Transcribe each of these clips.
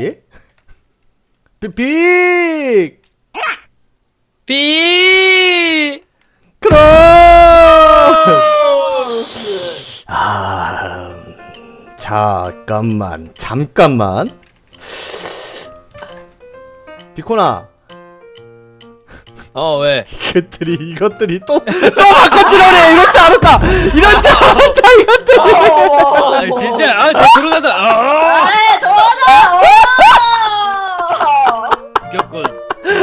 예? 빅! 비. 크로스! 아, 잠깐만, 잠깐만. 비코나, 어 왜? 이것들이, 이것들이 또, 또 바꿔치러래! 이럴 줄 알았다! 이럴 줄 알았다, 이것들이! 아 진짜 아 다 들어간다. 아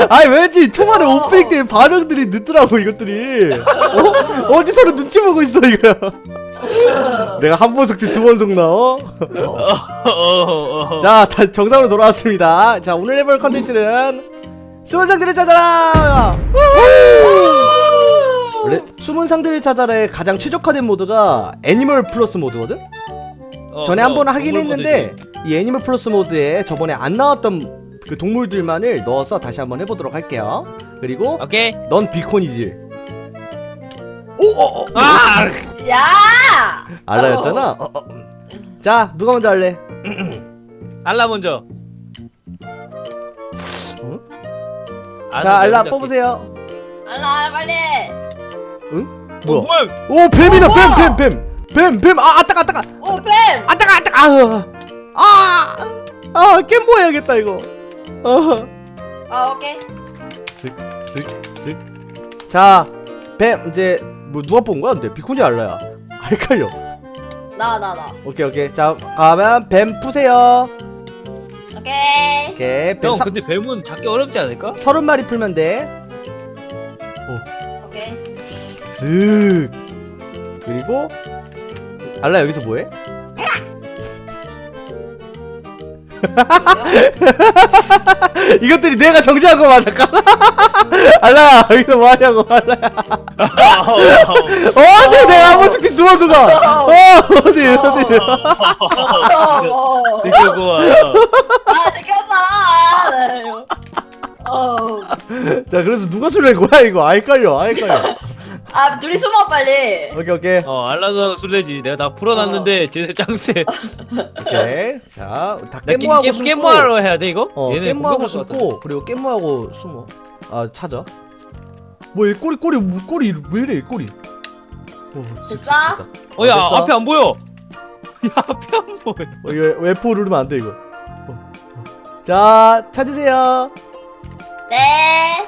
아니, 왠지 초반에 오프닝 때 반응들이 늦더라고, 이것들이. 어? 어디서로 눈치 보고 있어, 이거. 내가 한 번 속지 두 번 속나, 어? 어어어. 자, 다 정상으로 돌아왔습니다. 자, 오늘 해볼 컨텐츠는 숨은 상대를 찾아라! 원래 숨은 상대를 찾아라의 가장 최적화된 모드가 애니멀 플러스 모드거든? 어, 전에 한 번 하긴 했는데 이 애니멀 플러스 모드에 저번에 안 나왔던 그 동물들만을 넣어서 다시 한번 해보도록 할게요. 그리고 오케이. 넌 비콘이지. 오, 어, 어. 아. 야! 알라였잖아. 어, 어. 자, 누가 먼저 할래? 알라 먼저. 어? 아, 자, 나 알라 먼저 뽑으세요. 알라 빨리. 응? 할게. 어, 뭐야? 뭐야? 오, 뱀이다, 어, 뱀, 뭐야? 뱀, 뱀, 뱀, 뱀. 아, 아따가, 아따가. 오 뱀. 아따가 아따가 아, 아, 아, 깻모 해야겠다 이거. 어, 아 오케이. 쓱쓱쓱. 자, 뱀 이제 뭐 누가 뽑은 거야? 근데 비콘이 알라야. 헷갈려. 나 나 나. 오케이 오케이. 자, 가면 뱀 푸세요. 오케이. 오케이. 뱀 형 사, 근데 뱀은 잡기 어렵지 않을까? 서른 마리 풀면 돼. 오케이. 쓱. 그리고 알라 여기서 뭐해? 이것들이 내가 정지한 거 맞아. 잠깐. 알라야 여기서 뭐 하냐고 알라야. 어디 내가 한번 죽지 누워서 가. 어 어디 어디. 어. 되게 아 느꼈다. 네. 어. 자 그래서 누가 술낸 거야 이거? 아 헷갈려. 아 헷갈려. 아 둘이 숨어 빨리. 오케이 오케이 어 알라도 술래지. 내가 다 풀어놨는데 쟤네 짱세. 오케이. 자다 나 게임 숨고. 게임하러 해야 돼 이거? 어 얘네 깻모하고 공격할 것 같아. 숨고 그리고 깻모하고 숨어. 아 찾아. 뭐얘 꼬리 꼬리 뭐 꼬리 왜 이래 꼬리. 어, 됐어? 됐다. 어야 됐어. 앞에 안 보여. 야 앞에 안 보여. 어, 이거 웨포 누르면 안 돼 이거. 어, 어. 자 찾으세요. 네.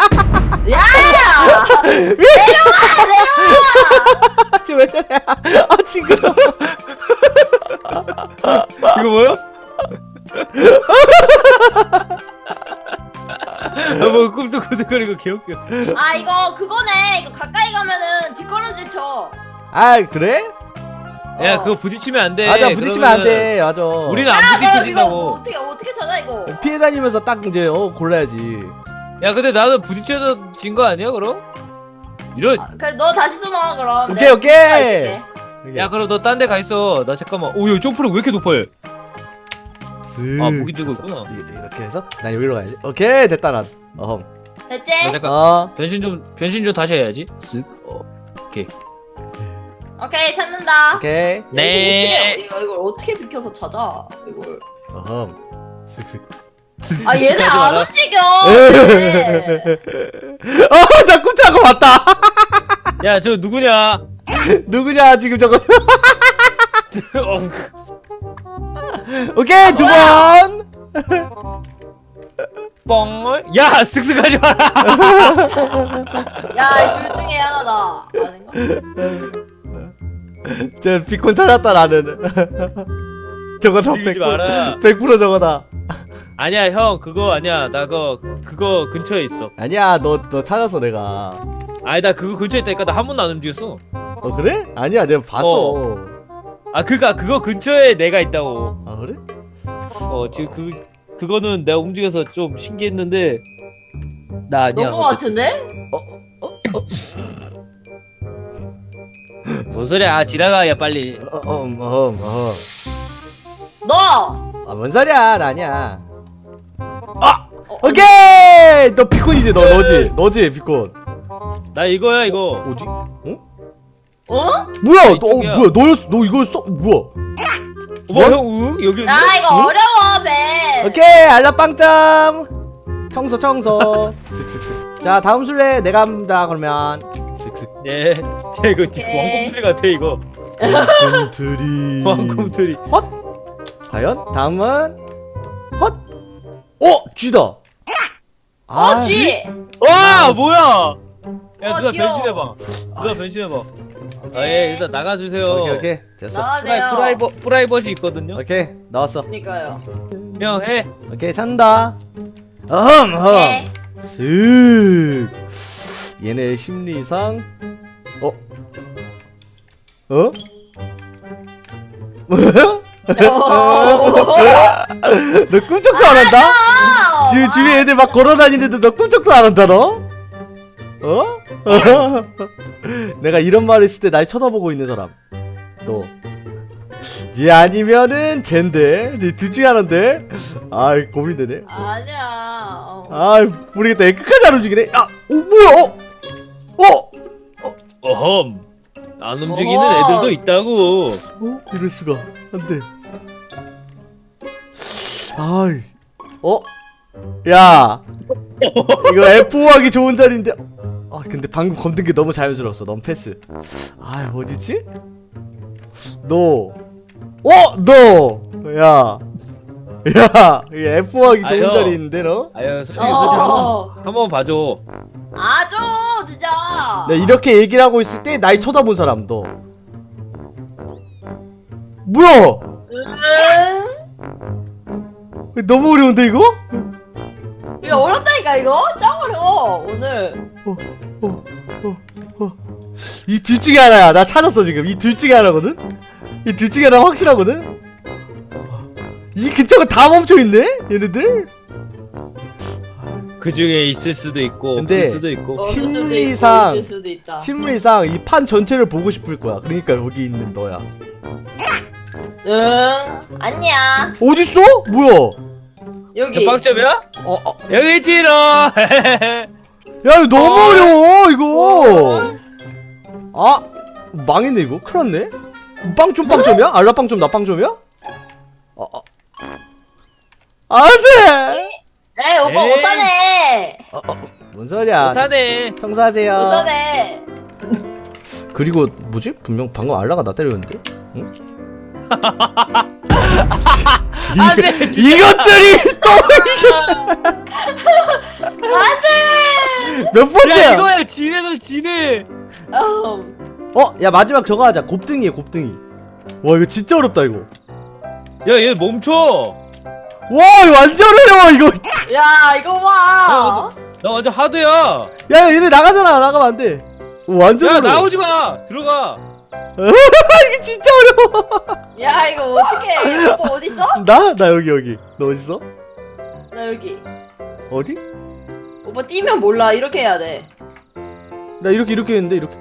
야? 야! 지금 왜 저래? 아 친구. 이거 뭐야? 아뭐 꿈틀꿈틀거리고 개웃겨. 아 이거 그거네. 이거 가까이 가면은 뒷걸음질 쳐. 아 그래? 야 어. 그거 부딪히면 안 돼. 맞아 부딪히면 안 그러면은 돼. 맞아. 우리는 안 아, 그럼 이거 뭐 부딪힌다고. 어떻게 어떻게 찾아 이거? 피해 다니면서 딱 이제 어 골라야지. 야 근데 나도 부딪혀서 진 거 아니야 그럼? 이런. 아, 그래 너 다시 숨어 그럼. 오케이, 내가 오케이. 숨어 있을게. 야 그럼 너 딴 데 가 있어. 나 잠깐만. 오야 점프력 왜 이렇게 높아요? 쓱. 아 무기 들고 있구나. 이- 이렇게 해서 난 여기로 가야지. 오케이 됐다 난. 어흠. 됐지? 나 잠깐 어. 변신 좀 변신 좀 다시 해야지. 쓱. 어. 오케이. 오케이 찾는다. 오케이. 야, 네. 이거 어떻게, 이거, 이걸 어떻게 비켜서 찾아? 이걸. 어흠. 쓱쓱. 아 얘네 안. 움직여. 얘네. 어 자꾸 자꾸 왔다. 야 저 누구냐? 누구냐 지금 저거. 어, 오케이 두 번. 뻥. 야 쓱쓱하지 마라. 야 둘 중에 하나다. 아닌가? 저 비콘 찾았다 나는. 저거다 움직이지 100%. 마라. 100% 저거다. 아니야 형 그거 아니야 나 그거 그거 근처에 있어. 아니야 너 너 찾았어 내가. 아니 나 그거 근처에 있다니까 나 한 번도 안 움직였어. 어 그래? 아니야 내가 봤어. 아 그니까 그거 근처에 내가 있다고. 아 그래? 어 지금 그 그거는 내가 움직여서 좀 신기했는데 나 아니야. 너무 같은데? 뭔 소리야? 지나가 야 빨리. 어, 어, 어, 어. 너. 아, 뭔 소리야? 나 아니야. 아, 어, 오케이. 너 비콘이지, 너 너지, 너지 비콘. 나 이거야 이거. 어디? 어? 어? 뭐야? 너 어, 이쪽이야. 뭐야? 너였어? 너 이거였어? 뭐야? 뭐 형? 응? 여기 있네. 나 이거 어려워 배. 오케이, 알라빵점. 청소, 청소. 슥슥슥. 자, 다음 술래 내가 합니다. 그러면 슥슥. 예. 야, 이거 지금 오케이. 왕꿈틀이 같아 이거. 꿈틀이. 왕꿈틀이. 과연 다음은 헛. 어, 쥐다. 어, 쥐. 와 뭐야? 야 어, 누나 귀여워. 변신해봐. 누나 변신해봐. 아예 일단 나가주세요. 오케이, 오케이. 됐어. 프라이, 나가세요. 프라이버 프라이버시 있거든요. 오케이, 나왔어. 그니까요. 형 해. 오케이, 찬다. 어흠, 어흠. 네. 슥. 얘네 심리상. 어? 어? 뭐야? 너 꿈쩍도 안 한다? 아, 주, 주위에 애들 막 걸어다니는데 너 꿈쩍도 안 한다 너? 어? 내가 이런 말 했을 때 날 쳐다보고 있는 사람 너. 얘 아니면은 쟨데 네둘 중에 하나인데 아이 고민되네 아니야. 어. 아이 모르겠다 얘 끝까지 안 움직이네 야! 어 뭐야 어? 어? 어험. 안 움직이는 어허. 애들도 있다고. 어? 이럴 수가 안돼 아이 어? 야 이거 F5 하기 좋은 자리인데 아 근데 방금 건든 게 너무 자연스러웠어 넌 패스 아 어디지? 너 어? 너! 야 야, 이 F5 하기 좋은 아유. 자리 있는데 너? 아유 솔직히 솔직히 한번 어. 한번 봐줘. 아줘 진짜. 나 이렇게 얘기를 하고 있을 때 나이 쳐다본 사람 너 뭐야? 응? 너무 어려운데 이거? 이거 어렵다니까 이거? 짱 어려워 오늘. 이 둘 중에 하나야. 나 찾았어 지금. 이 둘 중에 하나거든. 이 둘 중에 하나 확실하거든. 이 근처가 다 멈춰 있네. 얘네들. 그 중에 있을 수도 있고 근데- 없을 수도 있고. 없을 수도 있고 심리상- 있을 수도 있다. 심리상 이 판 전체를 보고 싶을 거야. 그러니까 여기 있는 너야. 응. 아니야. 어딨어? 뭐야? 여기. 빵점이야? 어, 어. 여기 있지롱. 야 이거 너무 어. 어려워 이거. 아 망했네 이거. 큰일났네. 빵점 빵점이야? 알라 빵점 나 빵점이야? 어, 어. 안돼. 에이 오빠 에이. 못하네. 어, 어. 뭔 소리야? 못하네. 청소하세요. 못하네. 그리고 뭐지? 분명 방금 알라가 나 때렸는데? 응? 안 돼. 이, 이것들이 또 안돼. 몇 야 번째야? 이거야 지네는 지네. 어. 어, 야 마지막 저거 하자. 곱등이에 곱등이. 와 이거 진짜 어렵다 이거. 야얘 멈춰. 와 이거 완전 어려워 이거. 야 이거 봐. 나 완전 하드야. 야 얘네 나가잖아. 나가면 안 돼. 오, 완전 야 어려워. 나오지 마. 들어가. 이게 진짜 어려워. 야 이거 어떻게? 오빠 어디 있어? 나? 나 여기 여기. 너 어디 있어? 나 여기. 어디? 오빠 뛰면 몰라. 이렇게 해야 돼. 나 이렇게 이렇게 했는데 이렇게.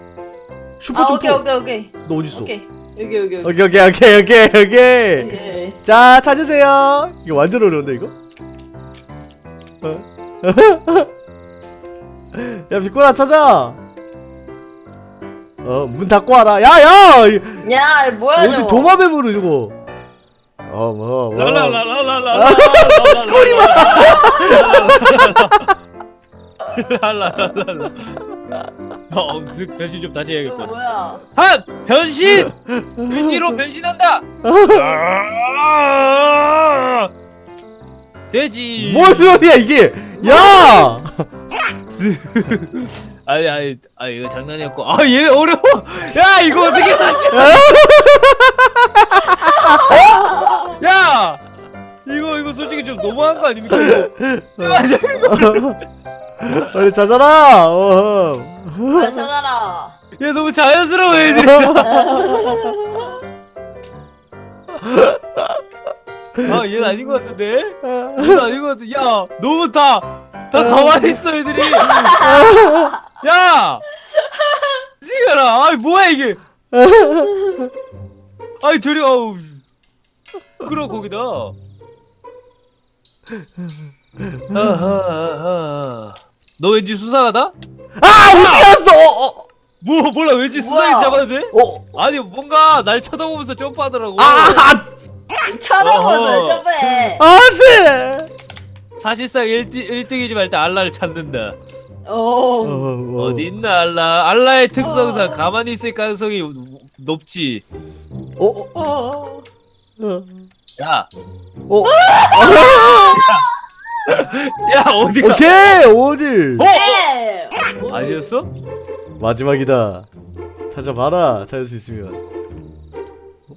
슈퍼 아 점프. 오케이 오케이 오케이. 너 어디 있어? 오케이. 여기 여기 여기. 오케이 오케이 오케이 오케이 오케이. 오케이. 자 찾으세요. 이거 완전 어려운데 이거? 어? 야 비꼬라 찾아. 어 문 닫고 와라. 야야 야 뭐야 어디 저거? 도마뱀으로 이거. 어뭐 뭐. 랄랄랄랄랄랄. 꼬리만. 랄랄랄랄. 어, 쓱 변신 좀 다시 이거 해야겠다. 뭐야? 한 변신. 돼지로 변신한다. 돼지. 뭔 소리야 이게? 야. 아니 아니 아 이거 장난이었고 아 얘 어려워. 야 이거 어떻게 맞춰? 야 이거 이거 솔직히 좀 너무한 거 아닙니까? 이거? 맞아 이거. 빨리 찾아라. 어. 잘 찾아라. 얘 너무 자연스러워 애들이. 아 얘는 아닌 것 같은데? 얘는 아닌 것 같아. 야 너무 다다 가만히 있어 애들이 야 지겨라 아이 뭐야 이게 아이 저리 아우 끌어 거기다 아하하 너 왠지 수상하다? 아 어디 갔어? 어, 뭐 몰라 왠지 뭐야? 잡았는데? 어, 어. 아니 뭔가 날 쳐다보면서 점프하더라고 아, 쳐다보는 어허. 점프해. 안돼. 사실상 1등, 1등이지 말때 알라를 찾는다 오. 어, 어디 있나 알라 알라의 특성상 어. 가만히 있을 가능성이 높지 어, 어, 어. 어, 야, 어. 야 어디가? 오케이 어디? 어? 네. 아니었어? 마지막이다. 찾아봐라. 찾을 수 있으면. 어?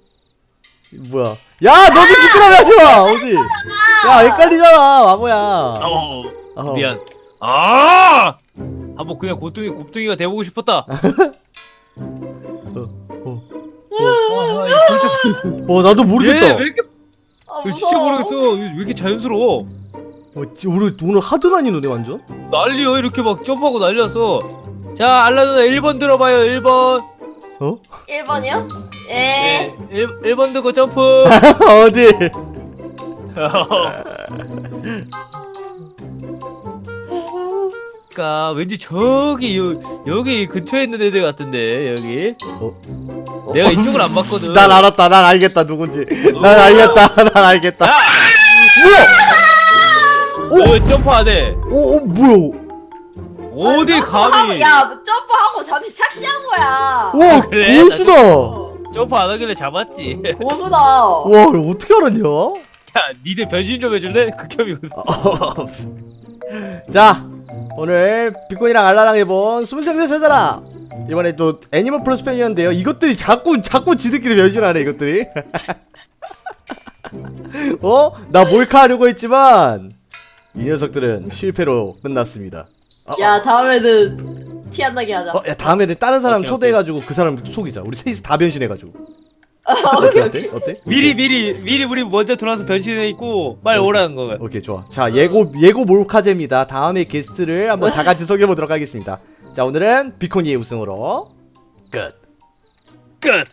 뭐야? 야, 너도 기트라면 하지 마. 어디? 야, 헷갈리잖아, 바보야. 어, 어. 미안. 아, 한번 그냥 고뚱이 곱뚱이가 돼보고 싶었다. 어, 어. 아, 이거 진짜 어, 나도 모르겠다. 얘왜 이렇게 아, 이거 진짜 무서워. 모르겠어. 이거 왜 이렇게 자연스러워? 어, 지- 우리 오늘 하도 많이 노네 완전. 난리요 이렇게 막 점프하고 날려서. 자 알라 누나 1번 들어봐요 1번. 어? 1번이요? 예. 네, 1, 1번 듣고 점프. 어디? 그러니까 왠지 저기 요, 여기 근처에 있는 애들 같은데 여기. 어? 내가 이쪽을 안 봤거든. 난 알았다. 난 알겠다. 누군지. 난 알겠다. 난 알겠다. 야! 뭐야? 왜 점프하네? 어, 어, 뭐야? 어딜 감히? 야, 점프하고 잠시 착지한 거야. 와, 그래? 고수다. 와, 어, 점프 안 하길래 잡았지. 고수다. 이거 어떻게 알았냐? 야, 니들 변신 좀 해줄래? 극혐이거든. 자 오늘 비콘이랑 알라랑 해본 숨생세 찾아라. 이번에 또 애니멀 프로스펜이었는데요. 이것들이 자꾸 자꾸 지들끼리 변신하네 이것들이. 어? 나 몰카 하려고 했지만 이 녀석들은 실패로 끝났습니다. 어, 야, 다음에는 티 안 나게 하자. 어, 야 다음에는 다른 사람 오케이, 초대해가지고 그 사람 속이자. 우리 셋이서 다 변신해가지고 오케이, 어때 오케이. 어때? 어때? 미리 미리 미리 우리 먼저 들어와서 변신해 있고 빨리 오라는 거야. 오케이 좋아 자 예고 예고 몰카제입니다 다음에 게스트를 한번 다 같이 소개해 보도록 하겠습니다 자 오늘은 비코니의 우승으로 끝 끝.